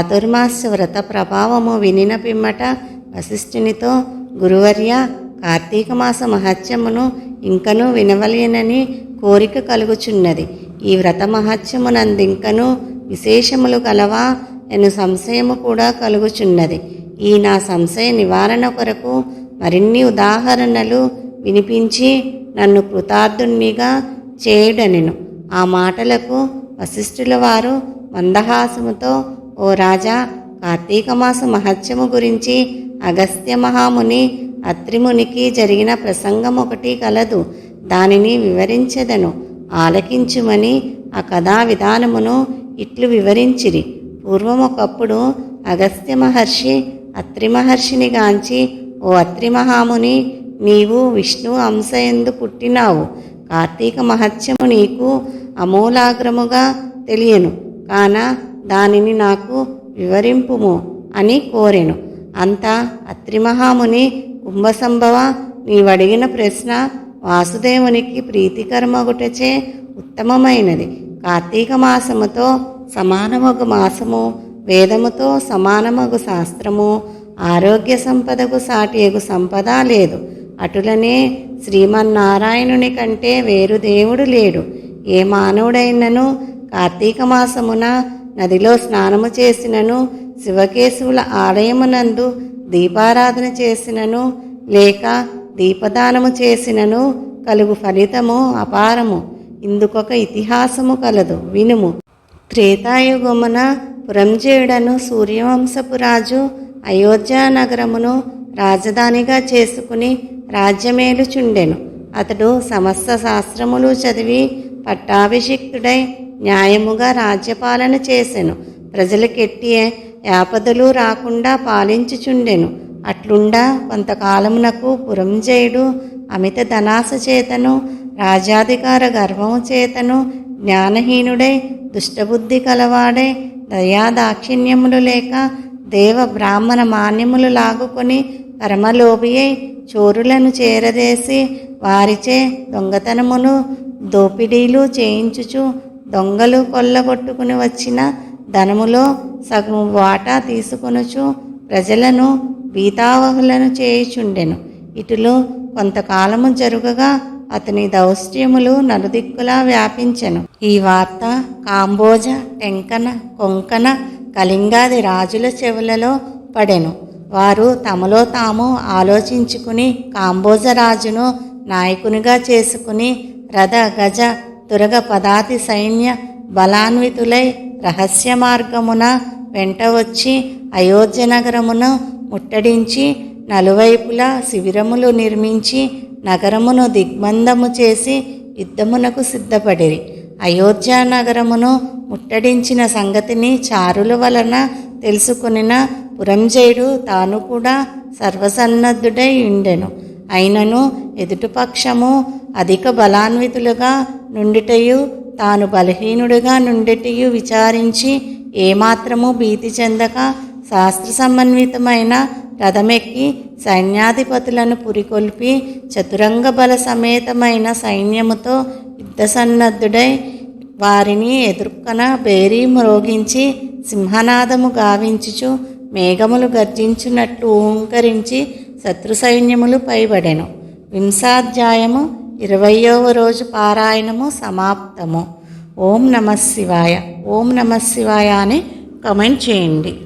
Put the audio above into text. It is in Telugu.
చతుర్మాస వ్రత ప్రభావము వినిన పిమ్మట వశిష్ఠునితో గురువర్య కార్తీక మాస మహత్యమును ఇంకనూ వినవలేనని కోరిక కలుగుచున్నది. ఈ వ్రత మహత్యమునందింకను విశేషములు కలవా నేను సంశయము కూడా కలుగుచున్నది. ఈ నా సంశయ నివారణ కొరకు మరిన్ని ఉదాహరణలు వినిపించి నన్ను కృతార్థుణ్ణిగా చేయుడనెను. ఆ మాటలకు వశిష్ఠుల వారు మందహాసముతో ఓ రాజా కార్తీక మాస మహత్యము గురించి అగస్త్య మహాముని అత్రిమునికి జరిగిన ప్రసంగం ఒకటి కలదు. దానిని వివరించెదను. ఆలకించుమని ఆ కథా విధానమును ఇట్లు వివరించిరి. పూర్వం ఒకప్పుడు అగస్త్య మహర్షి అత్రి మహర్షిని గాంచి ఓ అత్రి మహాముని నీవు విష్ణు అంశయందు పుట్టినావు. కార్తీక మహత్యము నీకు అమూలాగ్రముగా తెలియను. కాన దానిని నాకు వివరింపుము అని కోరెను. అంతా అత్రి మహాముని కుంభసంభవ నీవడిగిన ప్రశ్న వాసుదేవునికి ప్రీతికరమగుటచే ఉత్తమమైనది. కార్తీక మాసముతో సమానమగు మాసము వేదముతో సమానమగు శాస్త్రము ఆరోగ్య సంపదకు సాటియగు సంపద లేదు. అటులనే శ్రీమన్నారాయణుని కంటే వేరు దేవుడు లేడు. ఏ మానవుడైనను కార్తీక మాసమున నదిలో స్నానము చేసినను శివకేశవుల ఆలయమునందు దీపారాధన చేసినను లేక దీపదానము చేసినను కలుగు ఫలితము అపారము. ఇందుకొక ఇతిహాసము కలదు వినుము. త్రేతాయుగమున పురంజేయుడను సూర్యవంశపు రాజు అయోధ్య నగరమును రాజధానిగా చేసుకుని రాజ్యమేలుచుండెను. అతడు సమస్త శాస్త్రములు చదివి పట్టాభిషిక్తుడై న్యాయముగా రాజ్యపాలన చేసెను. ప్రజలకెట్టి యాపదలు రాకుండా పాలించుచుండెను. అట్లుండా కొంతకాలమునకు పురంజయుడు అమిత ధనాశ చేతను రాజాధికార గర్వము చేతను జ్ఞానహీనుడై దుష్టబుద్ధి కలవాడై దయాదాక్షిణ్యములు లేక దేవ బ్రాహ్మణ మాన్యములు లాగుకొని పరమలోభియై చోరులను చేరదేసి వారిచే దొంగతనమును దోపిడీలు చేయించుచు దొంగలు కొల్లగొట్టుకుని వచ్చిన ధనములో సగము వాటా తీసుకొనుచు ప్రజలను బీతావహులను చేయుచుండెను. ఇటులో కొంతకాలము జరుగగా అతని దౌష్ట్యములు నలుదిక్కులా వ్యాపించెను. ఈ వార్త కాంబోజ టెంకన కొంకణ కళింగాది రాజుల చెవులలో పడెను. వారు తమలో తాము ఆలోచించుకుని కాంబోజ రాజును నాయకునిగా చేసుకుని రథ గజ తురగ పదాతి సైన్య బలాన్వితులై రహస్య మార్గమున వెంట వచ్చి అయోధ్య నగరమును ముట్టడించి నలువైపులా శిబిరములు నిర్మించి నగరమును దిగ్బంధము చేసి యుద్ధమునకు సిద్ధపడిరి. అయోధ్య నగరమును ముట్టడించిన సంగతిని చారుల వలన తెలుసుకునిన పురంజయుడు తాను కూడా సర్వసన్నద్ధుడై ఉండెను. అయినను ఎదుటిపక్షము అధిక బలాన్వితులుగా నుండిటయు తాను బలహీనుడిగా నుండిటయు విచారించి ఏమాత్రము భీతి చెందక శాస్త్ర సమన్వితమైన రథమెక్కి సైన్యాధిపతులను పురికొల్పి చతురంగ బల సమేతమైన సైన్యముతో యుద్ధ సన్నద్ధుడై వారిని ఎదుర్కొన బేరీ మ్రోగించి సింహనాదము గావించుచు మేఘములు గర్జించినట్లు ఓంకరించి శత్రు సైన్యములు పైబడెను. వింశాధ్యాయము ఇరవయవ రోజు పారాయణము సమాప్తము. ఓం నమ శివాయ. ఓం నమ శివాయ అని కమెంట్ చేయండి.